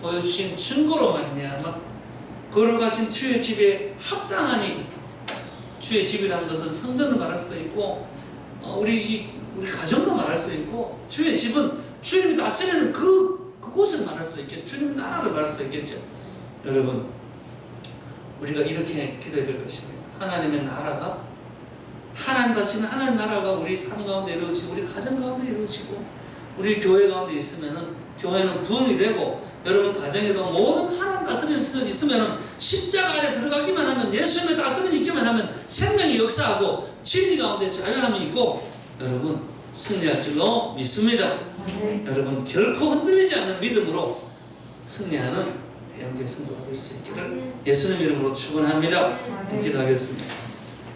보여주신 증거로 말미암아 걸어가신 주의 집에 합당하니 주의 집이라는 것은 성전을 말할 수도 있고 어, 우리 이, 우리 가정도 말할 수 있고 주의 집은 주님이 다스리는 그 그곳을 말할 수 있겠죠. 주님의 나라를 말할 수 있겠죠. 여러분 우리가 이렇게 기도해야 될 것입니다. 하나님의 나라가 하나님 다시는 하나님 나라가 우리 삶 가운데 이루어지고 우리 가정 가운데 이루어지고 우리 교회 가운데 있으면은 교회는 부흥이 되고 여러분 가정에도 모든 하나님 다스리는 수 있으면은 십자가 안에 들어가기만 하면 예수님의 다스림이 있기만 하면 생명이 역사하고 진리 가운데 자유함이 있고 여러분 승리할 줄로 믿습니다. 여러분 결코 흔들리지 않는 믿음으로 승리하는 대형교회 성도가 될 수 있기를 예수님 이름으로 축원합니다. 기도하겠습니다.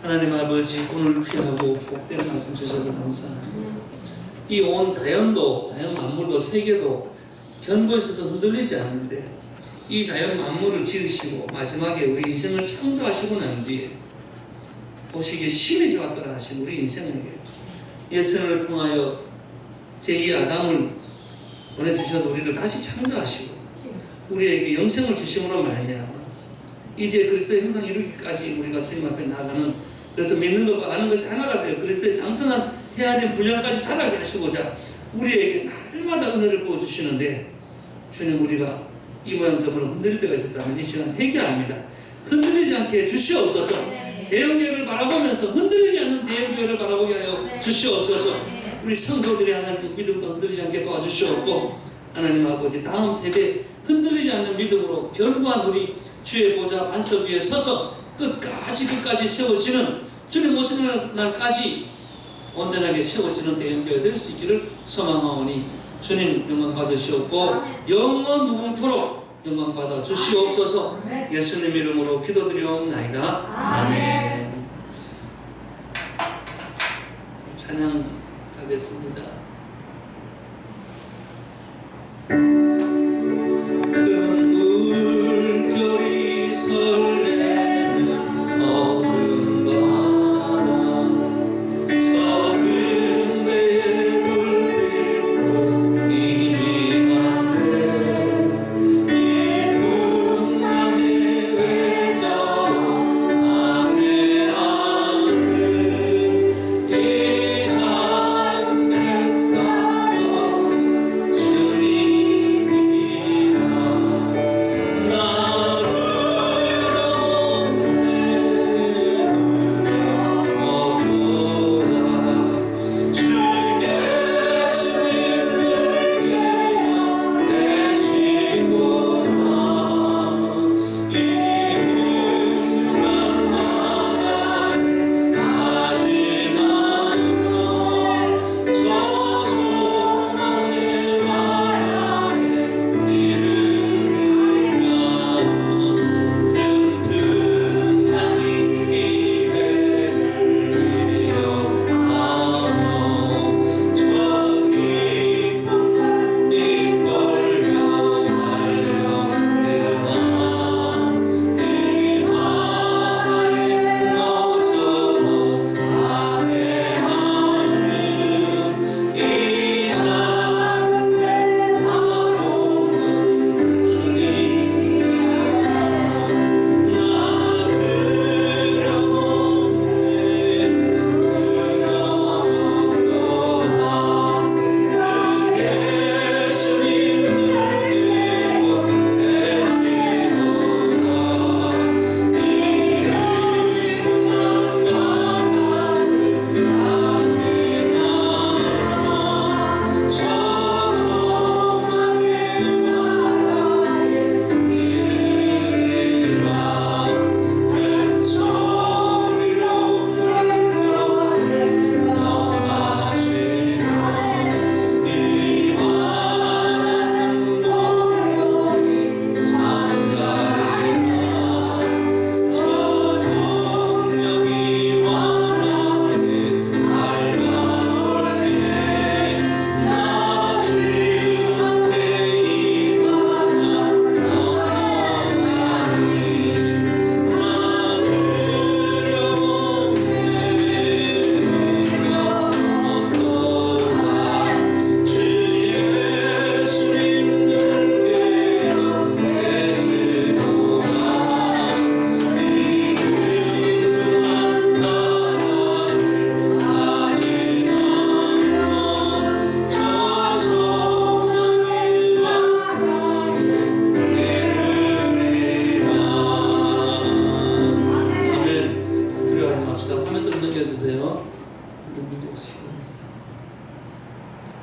하나님 아버지 오늘 귀하고 복된 말씀 주셔서 감사합니다. 이 온 자연도 자연 만물도 세계도 견고에 있어서 흔들리지 않는데 이 자연 만물을 지으시고 마지막에 우리 인생을 창조하시고 난 뒤에 보시기에 심히 좋았더라 하신 우리 인생에게 예수를 통하여 제2 아담을 보내주셔서 우리를 다시 창조하시고 우리에게 영생을 주심으로 말미암아 이제 그리스도의 형상 이루기까지 우리가 주님 앞에 나가는 그래서 믿는 것과 아는 것이 하나가 되어 그리스도의 장성한 헤아린 분량까지 자라게 하시고자 우리에게 날마다 은혜를 부어주시는데 주님 우리가 이 모양 저모로 흔들릴 때가 있었다면 이 시간 회개합니다. 흔들리지 않게 해주시옵소서. 대형교회를 바라보면서 흔들리지 않는 대형교회를 바라보게 하여 주시옵소서. 우리 성도들이 하나님 믿음도 흔들리지 않게 도와주시옵고 하나님 아버지 다음 세대 흔들리지 않는 믿음으로 견고한 우리 주의 보좌 반석 위에 서서 끝까지 끝까지 세워지는 주님 오시는 날까지 온전하게 세워지는 대형교회 될 수 있기를 소망하오니 주님 영광 받으시옵고 영원 무궁토록 영광 받아 주시옵소서. 예수님 이름으로 기도드리옵나이다. 아멘. 찬양 하겠습니다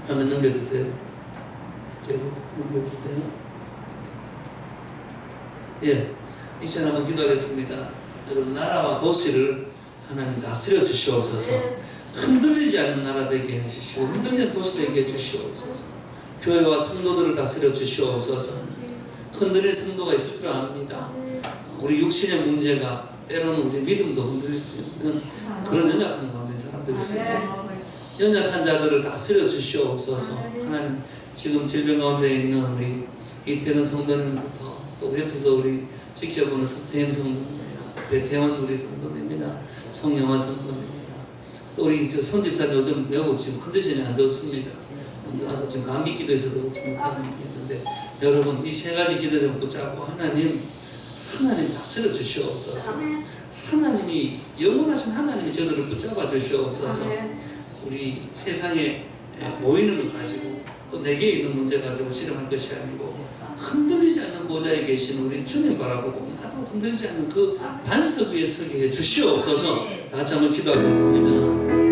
하면 넘겨주세요. 계속 넘겨주세요. 예. 이 시간 한번 기도하겠습니다. 여러분, 나라와 도시를 하나님 다스려 주시옵소서. 네. 흔들리지 않는 나라 되게 해주시고, 흔들리는 도시 되게 해주시옵소서. 교회와 성도들을 다스려 주시옵소서. 흔들릴 성도가 있을 줄 압니다. 우리 육신의 문제가 때로는 우리 믿음도 흔들릴 수 있는 그런 연약한 가운데 사람들이 있습니다. 아, 네. 연약한 자들을 다스려 주시옵소서. 하나님 지금 질병 가운데 있는 우리 이태근 성도님부터 또 옆에서 우리 지켜보는 석태임 성도님입니다. 배태원 우리 성도님입니다. 성영화 성도님입니다. 또 우리 저 손집사님 요즘 매우 지금 컨디션이 안 좋습니다. 안 좋아서 지금 감기 기도에서도 오지 못하는 게 있는데 여러분 이 세 가지 기도 좀 붙잡고 하나님 하나님 다스려 주시옵소서. 하나님이 영원하신 하나님이 저들을 붙잡아 주시옵소서. 우리 세상에 에, 보이는 것 가지고 또 내게 있는 문제 가지고 씨름할 것이 아니고 흔들리지 않는 보좌에 계신 우리 주님 바라보고 나도 흔들리지 않는 그 반석 위에 서게 해 주시옵소서 다 같이 한번 기도하겠습니다.